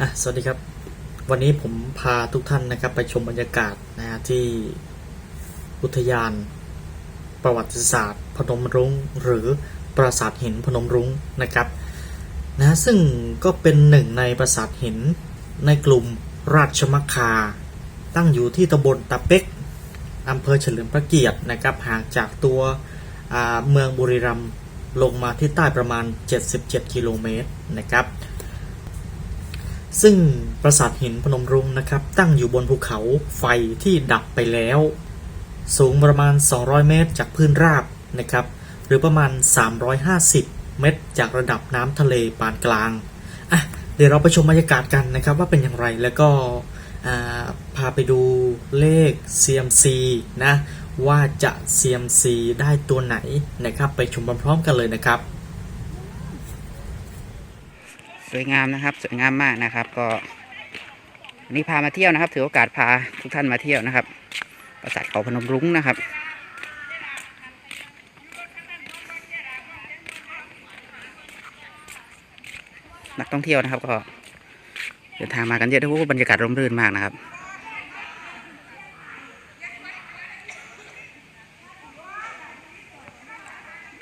อะสวัสดีครับ วันนี้ผมพาทุกท่านนะครับ ไปชมบรรยากาศนะฮะที่อุทยาน ประวัติศาสตร์ พนมรุ้ง หรือปราสาทหินพนมรุ้งนะครับนะซึ่งก็เป็นหนึ่งในปราสาทหินในกลุ่มราชมัคคา ตั้งอยู่ที่ตำบลตะเป็กอำเภอเฉลิมพระเกียรตินะครับห่างจากตัวเมืองบุรีรัมย์ลงมาที่ใต้ประมาณ 77 กิโลเมตรนะครับ ซึ่งปราสาทหินพนมรุ้งนะครับ ตั้งอยู่บนภูเขาไฟที่ดับไปแล้ว สูงประมาณ 200 เมตรจากพื้นราบนะครับ หรือประมาณ 350 เมตร จากระดับน้ำทะเลปานกลางอะเดี๋ยวเราไปชมบรรยากาศกันนะครับว่าเป็นอย่างไรแล้วก็พาไปดูเลข CMC นะว่าจะ CMC ได้ตัวไหนนะครับ ไปชมพร้อมๆกันเลยนะครับ สวยงามนะครับ สวยงามมากนะครับ ก็นนี้พามาเที่ยวนะครับ ถือโอกาสพาทุกท่านมาเที่ยวนะครับปราสาทเขาพนมรุ้งนะครับนักท่องเที่ยวนะครับ ก็เดินทางมากันเยอะด้วยบรรยากาศร่มรื่นมากนะครับ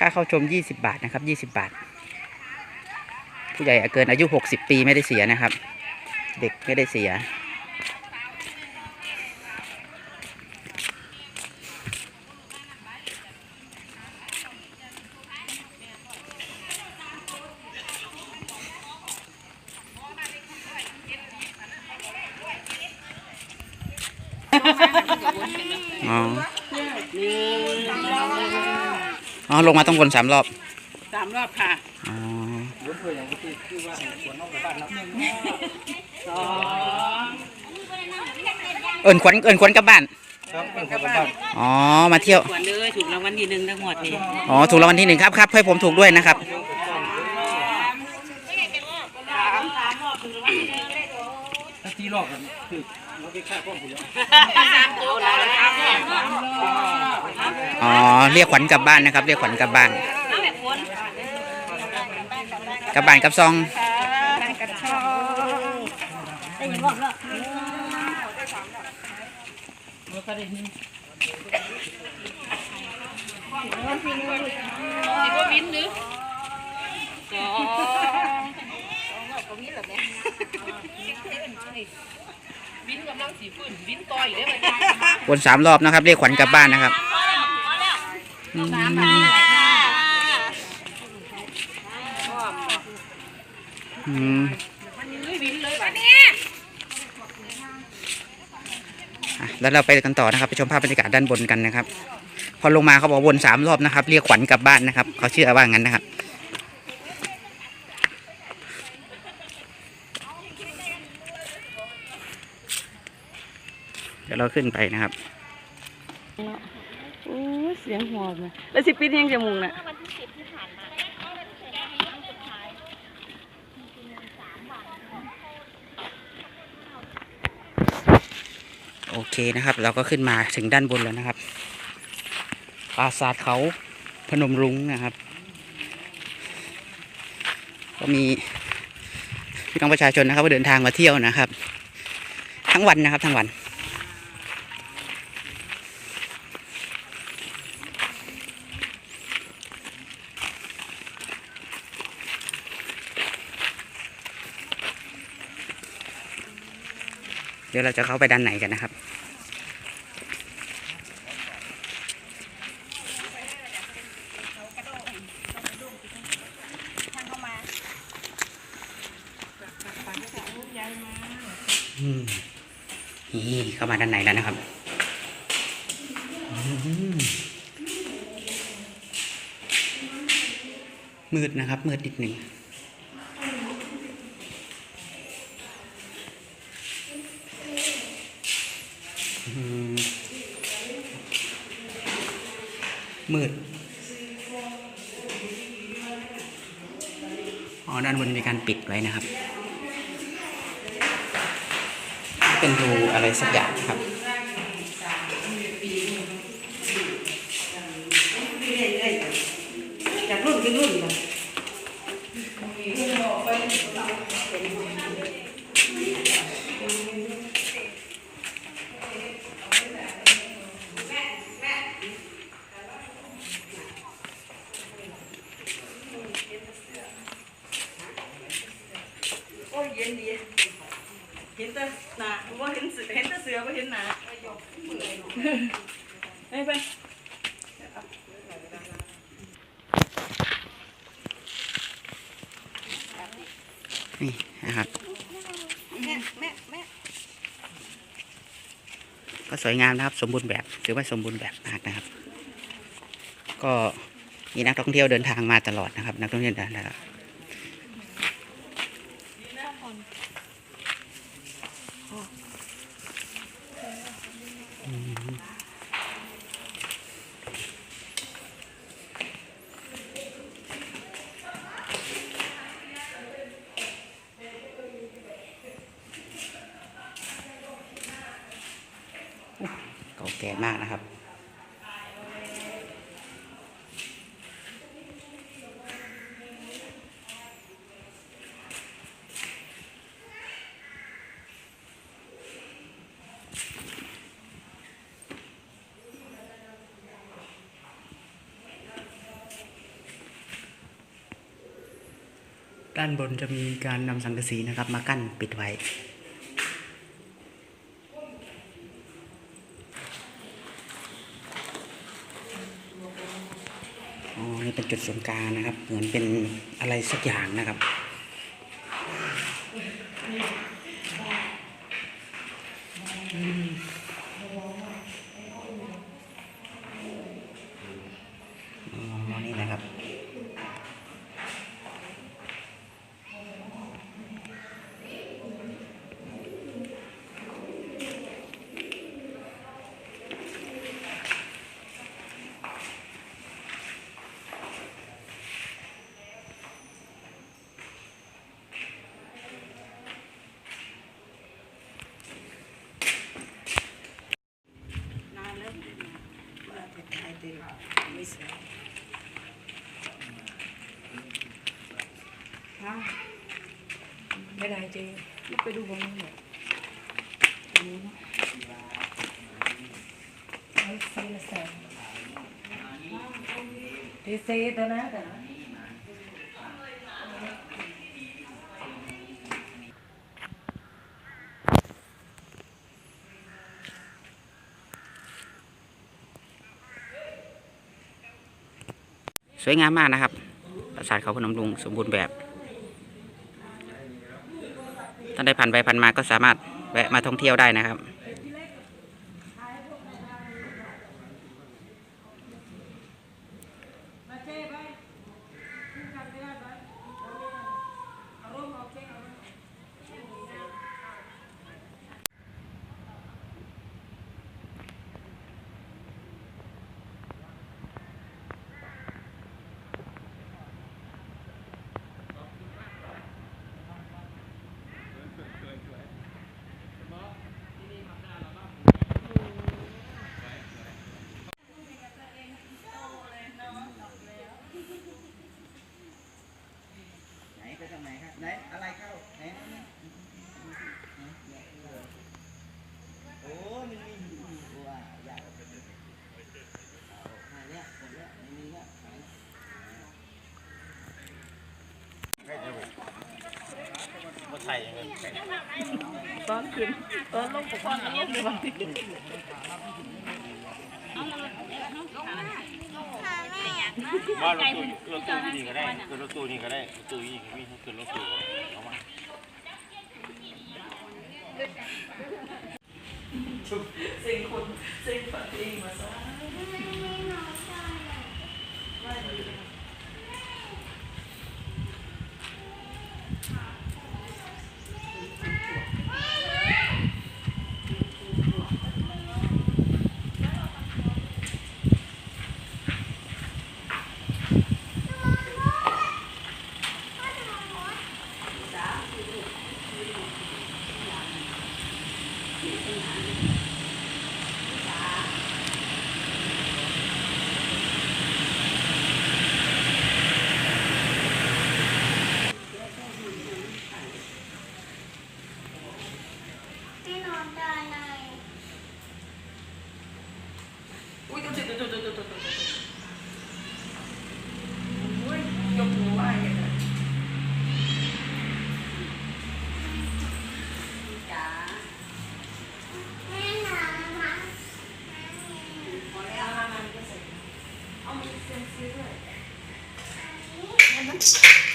ค่าเข้าชม 20 บาทนะครับ 20 บาท ผู้ใหญ่เกินอายุ 60 ปีไม่ได้เสียนะครับ เด็กไม่ได้เสีย อ๋ออ๋อลงมาต้องวนสามรอบ สามรอบค่ะ อ๋อสองเอินขวัญเอินขวัญกลับบ้านกลับบ้านอ๋อ มาเที่ยว ขวัญเลยถูกรางวัลที่หนึ่งทั้งหมดนี่อ๋อ ถูกรางวัลที่หนึ่งครับครับให้ผมถูกด้วยนะครับที่รอบกันคือเราไปฆ่าข้องผู้ยสามตัวแล้วครับอ๋อ เรียกขวัญกลับบ้านนะครับ เรียกขวัญกลับบ้านกลับบ้านกับซองสิบวินหรือสองวินกำลังสีฟื้นวินต่อยได้ไหมวนสามรอบนะครับเรียกขวัญกลับบ้านนะครับอืมอืมวิน เลยวันนี้อะแล้วเราไปกันต่อนะครับ ไปชมภาพบรรยากาศด้านบนกันนะครับ พอลงมาเขาบอกวนสามรอบนะครับ เรียกขวัญกลับบ้านนะครับ เขาเชื่อว่างั้นนะครับ เดี๋ยวเราขึ้นไปนะครับ โอ้เสียงหอบนะแล้วสิปีนี้ยังจะมุงน่ะโอ เคนะครับ เราก็ขึ้นมาถึงด้านบนแล้วนะครับปราสาทเขาพนมรุ้งนะครับ ก็มีพี่น้องประชาชนนะครับก็เดินทางมาเที่ยวนะครับ ทั้งวันนะครับทั้งวันเดี๋ยวเราจะเข้าไปด้านในกันนะครับ นี่เข้ามาด้านในแล้วนะครับอืมมืดนะครับ มืดนิดหนึ่งอืมมืดอ๋อด้านบนมีการปิดไว้นะครับ เป็นรูอะไรสักอย่างครับจากรุ่นเป็นรุ่นเลย อ อ้ยเย็นดี เห็นแต่หนาว่าเห็นเสือเห็นแต่เสือว่าเห็นหนาเฮ้ยไปนี่นะครับแม่แม่แม่ก็สวยงามนะครับ สมบูรณ์แบบถือว่าสมบูรณ์แบบมากนะครับ ก็มีนักท่องเที่ยวเดินทางมาตลอดนะครับ นักท่องเที่ยวเดินทาง ก่มากนะครับ ด้านบนจะมีการนำสังกะสีนะครับ มากั้นปิดไว้ อ๋อ นี่ เป็นจุดศูนย์กลางนะครับ เหมือนเป็นอะไรสักอย่างนะครับ อ๋อ นี่นะครับ นานแล้วมาแต่ตายเต็มไม่เสียฮะไม่ได้เจ๊ลูกไปดูบอลนี่หน่อยอันนี้นะไอ้ซีละแสนดีซีตัวนะแต่สวยงามมากนะครับ ปราสาทเขาพนมรุงสมบูรณ์แบบ ท่านได้ผ่านไปผ่านมาก็สามารถแวะมาท่องเที่ยวได้นะครับ ทางไหนครับไหนอะไรเข้าไหนโอ้มันมีอยู่ตัวใหญ่เอาเนี่ยหมดแล้วไม่มีแล้วตอนขึ้นตอนลงปกครองกันลงในวันที่ ว่ารถตู้รถตู้นี่ก็ได้คือรถตู้นี่ก็ได้รถตู้นี่ก็มีคือรถตู้เอามาสิ่งคนสิ่งฝันเอง ได้ไงอุ้ยตุ๊ดตุ๊ดตุ๊ดตุ๊ดตุ๊ดตุ๊ดอุ้ยยมือไหเลยจ๋าแม่หอแามันเซ็นซื้ด้วยอันนี้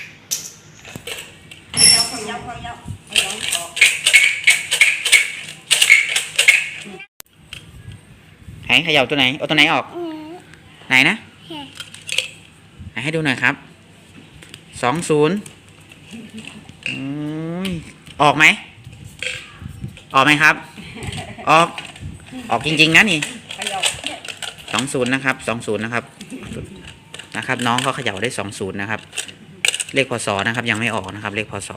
นเขย่าตัวไหนเอาตัวไหนออก ไหนนะไหนให้ดูหน่อยครับสองศูนย์ออกไหม ออกไหมครับ ออก ออกจริง ๆ นะนี่สองศูนย์นะครับสองศูนย์นะครับ นะครับ น้องเขาเขย่าได้สองศูนย์นะครับ เลขพศนะครับ ยังไม่ออกนะครับ เลขพศ